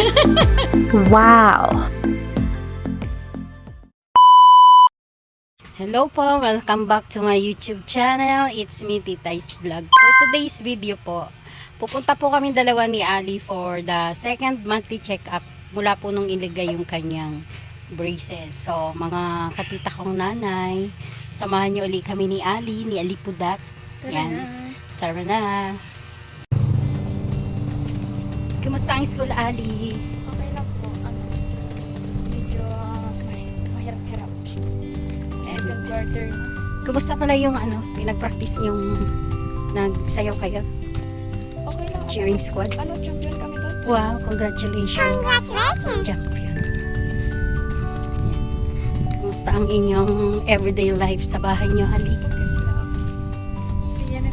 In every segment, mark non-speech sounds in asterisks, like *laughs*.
*laughs* Wow! Hello po, welcome back to my YouTube channel. It's me, Titay's Vlog. For today's video po, pupunta po kami dalawa ni Ali for the second monthly check-up mula po nung iligay yung kanyang braces. So, mga katita kong nanay, samahan niyo uli kami ni Ali, ni Ali Pudat. Yan. Tara na. Kumusta ang school, Ali? Na. kumusta pala yung ano, pinag-practice yung nagsayaw kayo? Okay lang. Cheering squad? Ano, champion kami doon? Wow, congratulations. Congratulations. Champion. Yan. Kumusta ang inyong everyday life sa bahay niyo, Ali? Focus lang. Sige na.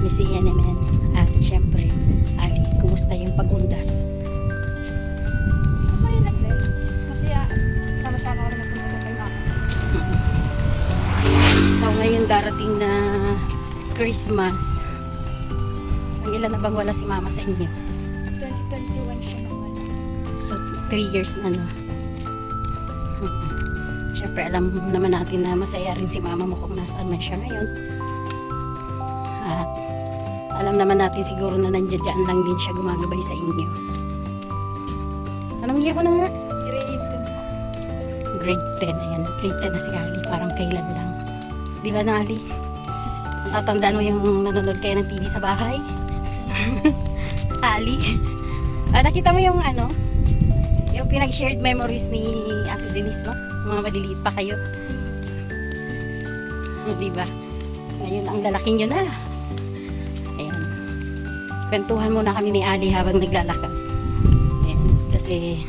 Miss Yenemen. Christmas. Ang ilan na bang wala si mama sa inyo? 2021 siya naman. So, 3 years na, no? Siyempre, alam naman natin na masaya rin si mama mo kung nasaan man siya ngayon. At alam naman natin siguro na nandiyan lang din siya gumagabay sa inyo. Anong year ko na nga? Grade 10. Grade 10. Ayan, grade 10 na si Ali. Parang kailan lang. Di ba na, Ali? Natatandaan mo yung nanonood kayo ng TV sa bahay? *laughs* Ali? Ah, nakita mo yung ano? Yung pinag-shared memories ni Ate Denise mo? Mga maliliit pa kayo. Oh, *laughs* di ba? Ngayon, ang lalaki nyo na. Ayan. Kwentuhan muna kami ni Ali habang naglalakad. Kasi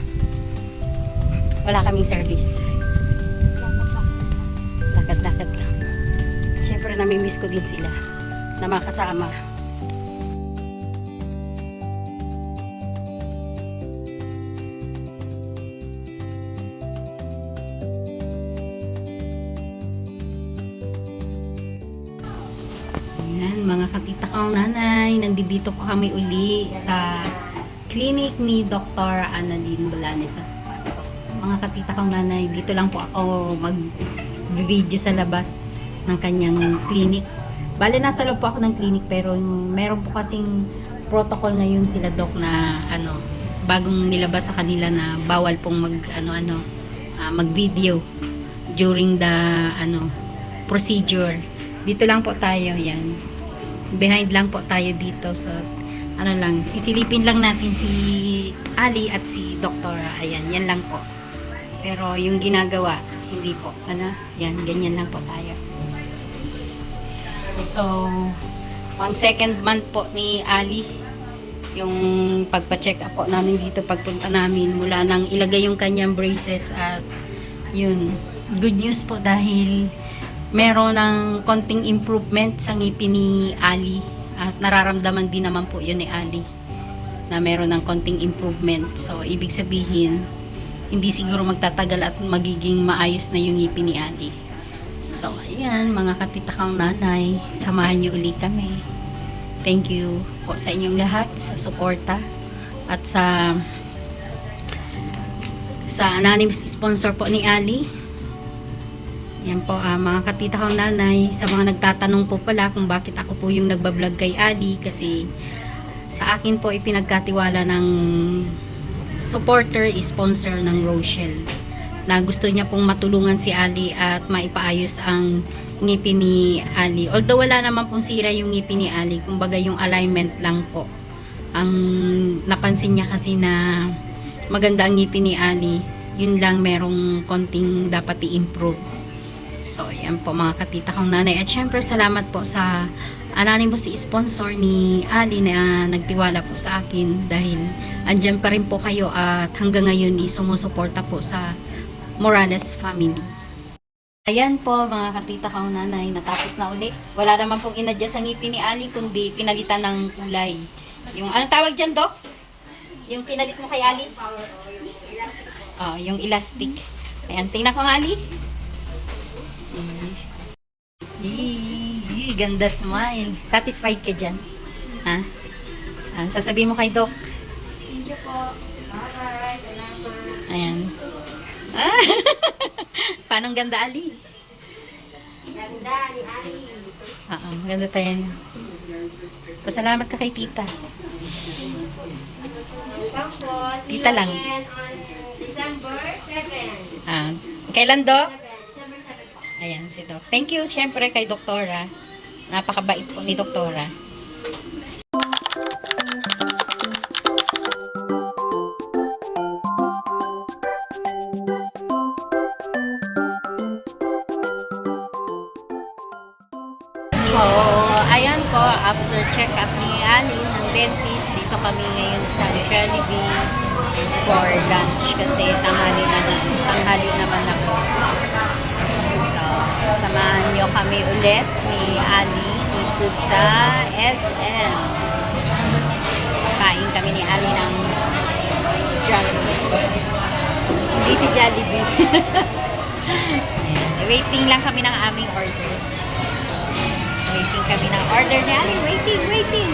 wala kaming service. Siyempre, namimiss ko din sila na makasama. Ayan, mga katita kong nanay, nandito po kami uli sa clinic ni Dr. Annalyn Bolanes sa spa. So, mga katita kong nanay, dito lang po ako mag-video sa labas ng kanyang clinic. Bale, nasa loob po ako ng clinic pero yung- meron po kasing protocol ngayon sila doc na ano, bagong nilabas sa kanila na bawal pong mag ano ano mag-video during the ano procedure. Dito lang po tayo, yan. Behind lang po tayo dito so ano lang, sisilipin lang natin si Ali at si Doktora. Ayan, yan lang po. Pero yung ginagawa, hindi po. Ano? Yan, ganyan lang po tayo. So, on second month po ni Ali, yung pagpa-check up namin dito pagpunta namin mula nang ilagay yung kanyang braces at yun, good news po dahil meron ng konting improvement sa ngipin ni Ali at nararamdaman din naman po yun ni Ali na meron ng konting improvement. So, ibig sabihin, hindi siguro magtatagal at magiging maayos na yung ngipin ni Ali. So, ayan, mga katitakang nanay, samahan niyo uli kami. Thank you po sa inyong lahat sa suporta at sa sa anonymous sponsor po ni Ali. Yan po, ah, mga katitakang nanay, sa mga nagtatanong po pala kung bakit ako po yung nagbablog kay Ali kasi sa akin po ipinagkatiwala ng supporter, sponsor ng Rochelle na gusto niya pong matulungan si Ali at maipaayos ang ngipin ni Ali. Although wala naman pong sira yung ngipin ni Ali, kumbaga yung alignment lang po. Ang napansin niya kasi na maganda ang ngipin ni Ali, yun lang merong konting dapat i-improve. So, yan po mga katita kong nanay. At syempre, salamat po sa anonymous sponsor ni Ali na nagtiwala po sa akin dahil andyan pa rin po kayo at hanggang ngayon is sumusuporta po sa Morales family. Ayan po mga katita kong nanay, natapos na uli. Wala naman pong inadjust ang ngipin ni Ali kundi pinalitan ng kulay. Yung anong tawag dyan, Doc? Yung pinalit mo kay Ali? Oh, yung elastic. Ayan, tingnan ko nga Ali. Yee, ganda smile. Satisfied ka dyan? Ha? Ah, sasabihin mo kay Doc, Thank you po. Bye-bye. Ayan. Ah! *laughs* Paano ganda, Ali? Ganda ni Ali. Oo, ganda tayo. Pasalamat ka kay tita. See Tita lang. December 7. Ah, kailan, Dok? 7. December 7 po. Ayan, si Doc. Thank you, syempre, kay Doktora. Napakabait po ni Doktora. After check-up ni Ali ng dentist, dito kami ngayon sa Jollibee for lunch kasi tanghali na tanghali naman na po. So, samahan nyo kami ulit ni Ali dito sa SM. Kain kami ni Ali ng Jollibee. Hindi si Jollibee. *laughs* Waiting lang kami ng aming order. Waiting kami ng order ni Ali. Waiting, waiting.